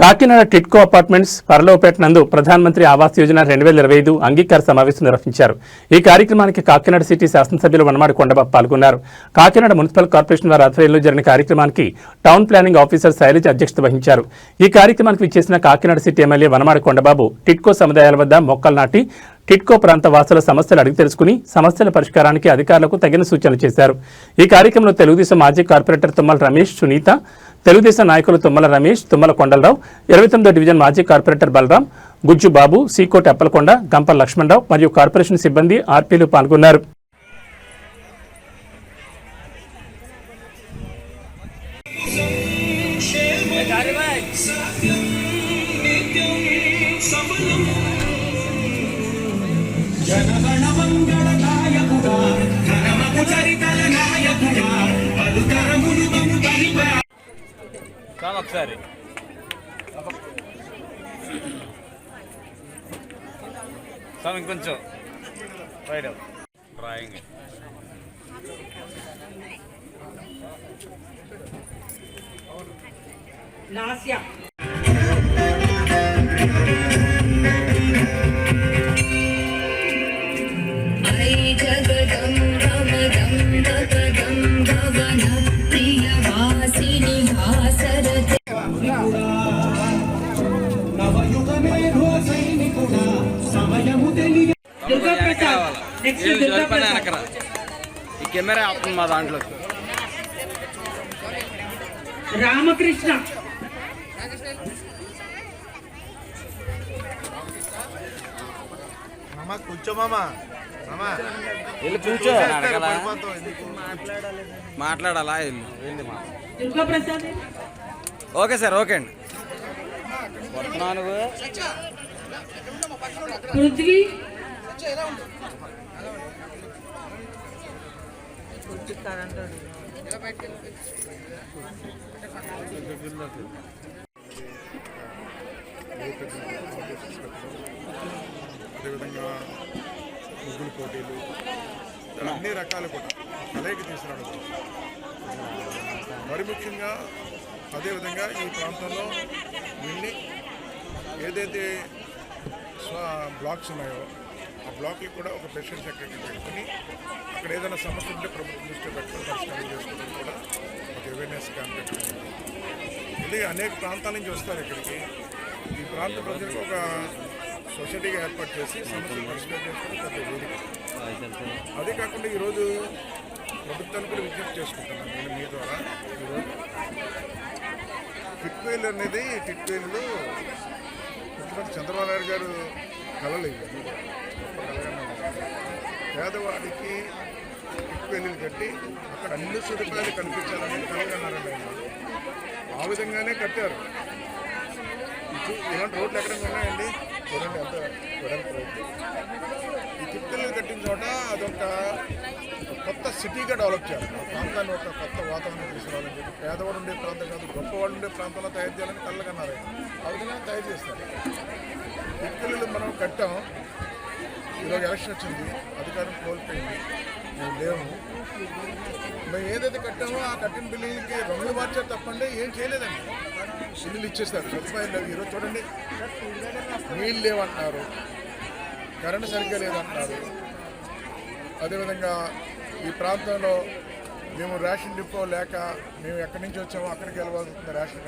Kakinada TIDCO apartments పరలోపేట నందు ప్రధానమంత్రి ఆవాస్ యోజన రెండు వేల ఇరవై ఐదు అంగీకార సమావేశం నిర్వహించారు. ఈ కార్యక్రమానికి కాకినాడ సిటీ శాసనసభ్యులు వనమాడి కొండబాబు పాల్గొన్నారు. కాకినాడ మున్సిపల్ కార్పొరేషన్ వారి ఆధ్వర్యంలో జరిగిన కార్యక్రమానికి టౌన్ ప్లానింగ్ ఆఫీసర్ శైలజ్ అధ్యక్షత వహించారు. ఈ కార్యక్రమానికి విచ్చేసిన కాకినాడ సిటీ ఎమ్మెల్యే వనమాడి కొండబాబు టిట్కో సముదాయాల వద్ద మొక్కలు నాటి టిట్కో ప్రాంత వాసుల సమస్యలు అడిగి తెలుసుకుని సమస్యల పరిష్కారానికి అధికారులకు తగిన సూచనలు చేశారు. ఈ కార్యక్రమంలో తెలుగుదేశం మాజీ కార్పొరేటర్ తుమ్మల రమేష్ సునీత తెలుగుదేశం నాయకులు తుమ్మల రమేష్ తుమ్మల కొండలరావు ఇరవై తొమ్మిదో డివిజన్ మాజీ కార్పొరేటర్ బలరాం గుజ్జు బాబు సీకోట అప్పలకొండ గంపల్ లక్ష్మణరావు మరియు కార్పొరేషన్ సిబ్బంది ఆర్పీలు పాల్గొన్నారు Yeah. ఒకసారి. చాలు ఇంకొంచెం రైట్ డ్రాయింగ్ నాస్య. ఈ కెమెరా ఆపుతుంది మా దాంట్లో. రామకృష్ణ. మామ కూర్చో మామ. మామ. వెళ్ళి కూర్చో? మాట్లాడాలా? ఓకే సార్ ఓకే అండి. వస్తున్నాను పృథ్వీ అదేవిధంగా ముగ్గులు పోటీలు అన్ని రకాలు కూడా కలయిక తీసుకురావడం మరి ముఖ్యంగా అదేవిధంగా ఈ ప్రాంతంలో వెళ్ళి ఏదైతే బ్లాక్స్ ఉన్నాయో ఆ బ్లాక్లు కూడా ఒక ప్రెసిడెంట్ సెక్రటరీ పెట్టుకుని అక్కడ ఏదైనా సమస్య ఉంటే ప్రభుత్వం దృష్టి పెట్టుకుని పరిష్కారం చేసుకోవడం కూడా ఒక అవేర్నెస్ క్యాంపెయిన్ పెట్టింది. ఇది అనేక ప్రాంతాల నుంచి వస్తారు ఇక్కడికి ఈ ప్రాంత ప్రజలకు ఒక సొసైటీగా ఏర్పాటు చేసి సమస్యలు పరిష్కారం చేసుకోవడం పెద్ద వేదిక అదే కాకుండా ఈరోజు ప్రభుత్వాన్ని కూడా విజ్ఞప్తి చేసుకుంటున్నాను నేను మీ ద్వారా ఈరోజు టిట్వేలు అనేది టిట్వేలు ముఖ్యమంత్రి చంద్రబాబు నాయుడు గారు కలలు ఇవి. పేదవాడికి టిట్వేలు కట్టి అక్కడ అన్ని సదుపాయాలు కల్పించాలని కలగన్నారండి ఆ విధంగానే కట్టారు. ఇలాంటి రోడ్లు ఎక్కడ ఉన్నాయండి? చూడండి ఎంత చూడండి రోడ్లు. ఈ కిటికీలు కట్టిన చోట అదొక కొత్త సిటీగా డెవలప్ చేయాలి. ఆ ప్రాంతాన్ని ఒక కొత్త వాతావరణం తీసుకురావాలని చెప్పి పేదవాడు ఉండే ప్రాంతం కాదు గొప్పవాడు ఉండే ప్రాంతంలో తయారు చేయాలని కళ్ళకన్నారు ఆ విధంగా తయారు చేస్తారు. కిటికీలు మనం కట్టాం. ఈరోజు ఎలక్షన్ వచ్చింది అధికారం కోల్పోయింది. మేము లేము. మేము ఏదైతే కట్టామో ఆ కట్టిన బిల్డింగ్కి రంగులు మార్చారు తప్పండి ఏం చేయలేదండి. సిల్లులు ఇచ్చేస్తారు సదుపాయం లేవు. ఈరోజు చూడండి నీళ్ళు లేవంటున్నారు కరెంటు సరిగ్గా లేదంటున్నారు. అదేవిధంగా ఈ ప్రాంతంలో మేము రేషన్ డిపో లేక మేము ఎక్కడి నుంచి వచ్చామో అక్కడికి వెళ్ళవలసింది రేషన్